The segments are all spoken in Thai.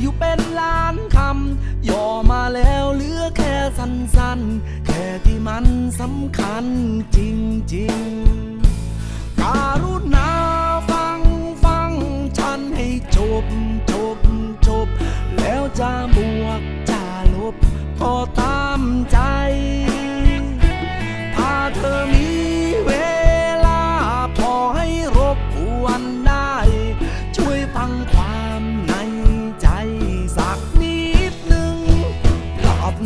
อยู่เป็นล้านคำย่อมาแล้วเหลือแค่สั้นๆ แค่ที่มันสำคัญจริงๆการุณาฟังฟังฉันให้จบจบจบ แล้วจะบวกจะลบก็ตา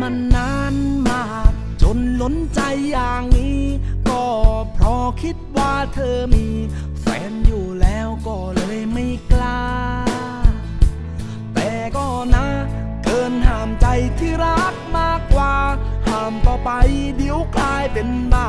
มันนานมากจนล้นใจอย่างนี้ ก็เพราะคิดว่าเธอมี แฟนอยู่แล้วก็เลยไม่กล้า แต่ก็นะ เกินห้ามใจที่รักมากกว่า ห้ามต่อไปเดี๋ยวกลายเป็นบ้า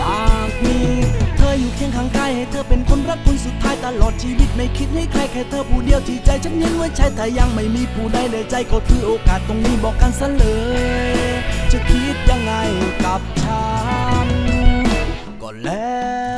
อยากมี เธออยู่เคียงข้างกายให้เธอเป็นคนรักคนสุดท้ายตลอดชีวิตไม่คิดให้ใครแค่เธอผู้เดียวที่ใจฉันเห็นไว้ใช้แต่ยังไม่มีผู้ใดเลยใจก็ถือโอกาสตรงนี้บอกกันซะเลย จะคิดยังไงกับฉันก็แล้ว